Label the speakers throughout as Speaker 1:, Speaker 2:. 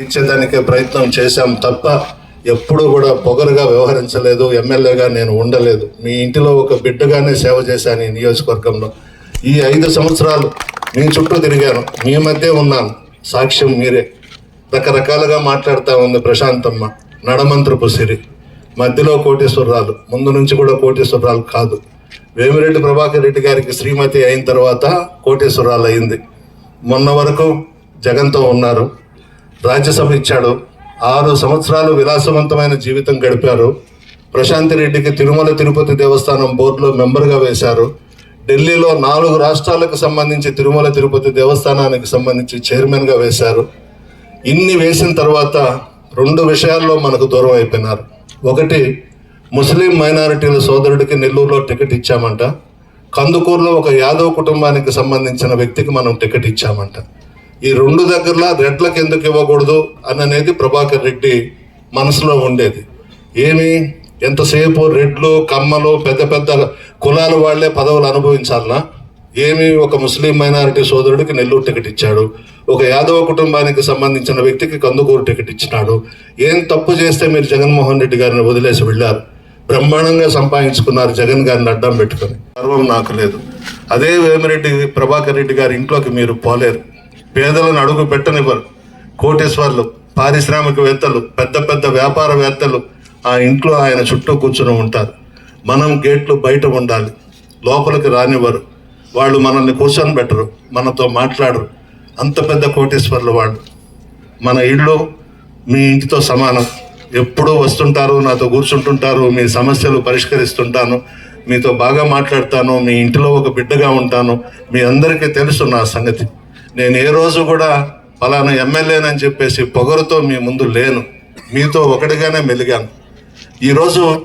Speaker 1: ఇచ్చేదానికే ప్రయత్నం చేశాం తప్ప ఎప్పుడూ కూడా పొగరుగా వ్యవహరించలేదు. ఎమ్మెల్యేగా నేను ఉండలేదు. మీ ఇంటిలో ఒక బిడ్డగానే సేవ చేశాను ఈ నియోజకవర్గంలో. ఈ ఐదు సంవత్సరాలు మీ చుట్టూ తిరిగాను. మీ మధ్య ఉన్నాను. సాక్ష్యం మీరే. రకరకాలుగా మాట్లాడుతూ ఉంది ప్రశాంతమ్మ. నడమంత్రపు సిరి మధ్యలో కోటేశ్వరరాలు. ముందు నుంచి కూడా కోటేశ్వరరాలు కాదు. వేమిరెడ్డి ప్రభాకర్ రెడ్డి గారికి శ్రీమతి అయిన తర్వాత కోటేశ్వరరాలు అయింది. మొన్న వరకు జగన్తో ఉన్నారు. రాజ్యసభ ఇచ్చాడు. ఆరు సంవత్సరాలు విలాసవంతమైన జీవితం గడిపారు. ప్రశాంతి రెడ్డికి తిరుమల తిరుపతి దేవస్థానం బోర్డులో మెంబర్గా వేశారు. ఢిల్లీలో నాలుగు రాష్ట్రాలకు సంబంధించి తిరుమల తిరుపతి దేవస్థానానికి సంబంధించి చైర్మన్గా వేశారు. ఇన్ని వేసిన తర్వాత రెండు విషయాల్లో మనకు దూరం అయిపోయినారు. ఒకటి ముస్లిం మైనారిటీల సోదరుడికి నెల్లూరులో టికెట్ ఇచ్చామంట. కందుకూరులో ఒక యాదవ్ కుటుంబానికి సంబంధించిన వ్యక్తికి మనం టికెట్ ఇచ్చామంట. ఈ రెండు దగ్గరలా రెడ్లకు ఎందుకు ఇవ్వకూడదు అని అనేది ప్రభాకర్ రెడ్డి మనసులో ఉండేది. ఏమి? ఎంతసేపు రెడ్లు కమ్మలు పెద్ద పెద్ద కులాల వాళ్ళే పదవులు అనుభవించాలనా? ఏమి? ఒక ముస్లిం మైనారిటీ సోదరుడికి నెల్లూరు టికెట్ ఇచ్చాడు. ఒక యాదవ కుటుంబానికి సంబంధించిన వ్యక్తికి కందుకూరు టికెట్ ఇచ్చినాడు. ఏం తప్పు చేస్తే మీరు జగన్మోహన్ రెడ్డి గారిని వదిలేసి వెళ్ళారు? బ్రహ్మాండంగా సంపాదించుకున్నారు జగన్ గారిని అడ్డం పెట్టుకొని. గర్వం నాకు లేదు. అదే వేమిరెడ్డి ప్రభాకర్ రెడ్డి గారి ఇంట్లోకి మీరు పోలేరు. పేదలను అడుగు పెట్టనివ్వరు. కోటేశ్వర్లు పారిశ్రామికవేత్తలు పెద్ద పెద్ద వ్యాపారవేత్తలు ఆ ఇంట్లో ఆయన చుట్టూ కూర్చుని ఉంటారు. మనం గేట్లు బయట ఉండాలి. లోపలికి రానివ్వరు. వాళ్ళు మనల్ని కూర్చొని పెట్టరు. మనతో మాట్లాడరు. అంత పెద్ద కోటేశ్వర్లు వాళ్ళు. మన ఇల్లు మీ ఇంటితో సమానం. ఎప్పుడూ వస్తుంటారు నాతో కూర్చుంటుంటారు మీ సమస్యలు పరిష్కరిస్తుంటాను మీతో బాగా మాట్లాడతాను మీ ఇంటిలో ఒక బిడ్డగా ఉంటాను మీ అందరికీ తెలుసు నా సంగతి. నేను ఏ రోజు కూడా ఫలానా ఎమ్మెల్యేనని చెప్పేసి పొగరుతో మీ ముందు లేను. మీతో ఒకటిగానే మెలిగాను. ఈరోజు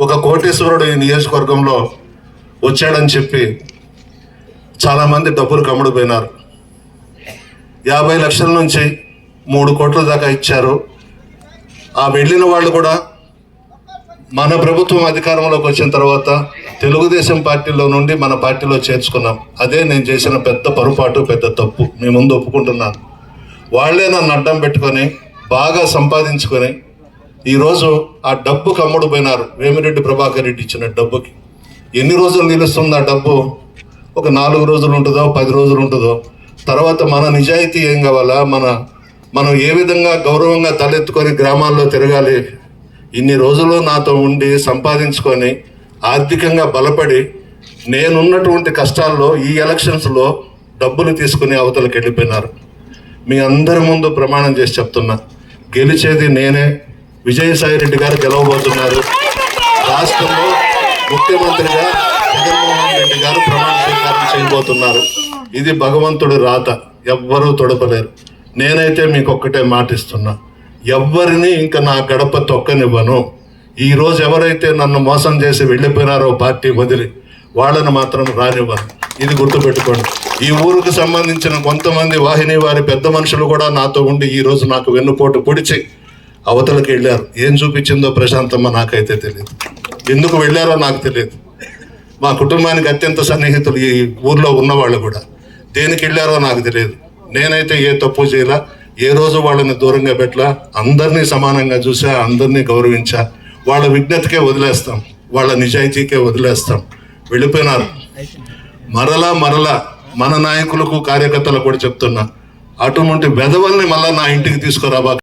Speaker 1: ఒక కోటేశ్వరుడు ఈ నియోజకవర్గంలో వచ్చాడని చెప్పి చాలామంది డబ్బులు కమ్ముడిపోయినారు. యాభై లక్షల నుంచి మూడు కోట్ల దాకా ఇచ్చారు. ఆ వెళ్ళిన వాళ్ళు కూడా మన ప్రభుత్వం అధికారంలోకి వచ్చిన తర్వాత తెలుగుదేశం పార్టీలో నుండి మన పార్టీలో చేర్చుకున్నాం. అదే నేను చేసిన పెద్ద పొరపాటు పెద్ద తప్పు. మీ ముందు ఒప్పుకుంటున్నాను. వాళ్ళే నన్ను అడ్డం పెట్టుకొని బాగా సంపాదించుకొని ఈరోజు ఆ డబ్బు కమ్ముడుపోయినారు. వేమిరెడ్డి ప్రభాకర్ రెడ్డి ఇచ్చిన డబ్బుకి. ఎన్ని రోజులు నిలుస్తుంది ఆ డబ్బు? ఒక నాలుగు రోజులు ఉంటుందో పది రోజులు ఉంటుందో? తర్వాత మన నిజాయితీ ఏం కావాలా? మన మనం ఏ విధంగా గౌరవంగా తలెత్తుకొని గ్రామాల్లో తిరగాలి? ఇన్ని రోజులు నాతో ఉండి సంపాదించుకొని ఆర్థికంగా బలపడి నేనున్నటువంటి కష్టాల్లో ఈ ఎలక్షన్స్లో డబ్బులు తీసుకుని అవతలకి వెళ్ళిపోయినారు. మీ అందరి ముందు ప్రమాణం చేసి చెప్తున్నా. గెలిచేది నేనే. విజయసాయి రెడ్డి గారు గెలవబోతున్నారు. రాష్ట్రంలో ముఖ్యమంత్రిగా జగన్మోహన్ రెడ్డి గారు ప్రమాణ స్వీకారం చేయబోతున్నారు. ఇది భగవంతుడు రాత. ఎవ్వరూ తొడపలేరు. నేనైతే మీకు ఒక్కటే మాటిస్తున్నా. ఎవ్వరిని ఇంకా నా గడప తొక్కనివ్వను. ఈ రోజు ఎవరైతే నన్ను మోసం చేసి వెళ్ళిపోయినారో పార్టీ వదిలి వాళ్ళని మాత్రం రానివ్వను. ఇది గుర్తుపెట్టుకోండి. ఈ ఊరుకు సంబంధించిన కొంతమంది వాహిని వారి పెద్ద మనుషులు కూడా నాతో ఉండి ఈ రోజు నాకు వెన్నుపోటు పొడిచి అవతలకి వెళ్ళారు. ఏం చూపించిందో ప్రశాంతమ్మ నాకైతే తెలియదు. ఎందుకు వెళ్ళారో నాకు తెలియదు. మా కుటుంబానికి అత్యంత సన్నిహితులు ఈ ఊర్లో ఉన్నవాళ్ళు కూడా. దేనికి వెళ్ళారో నాకు తెలియదు. నేనైతే ఏ తప్పు చేయలా. ఏ రోజు వాళ్ళని దూరంగా పెట్టలా? అందరినీ సమానంగా చూసా అందరినీ గౌరవించా. వాళ్ళ విజ్ఞతకే వదిలేస్తాం వాళ్ళ నిజాయితీకే వదిలేస్తాం. వెళ్ళిపోయినారు. మరలా మరలా మన నాయకులకు కార్యకర్తలకు కూడా చెప్తున్నా అటువంటి వెధవల్ని మళ్ళా నా ఇంటికి తీసుకురాబా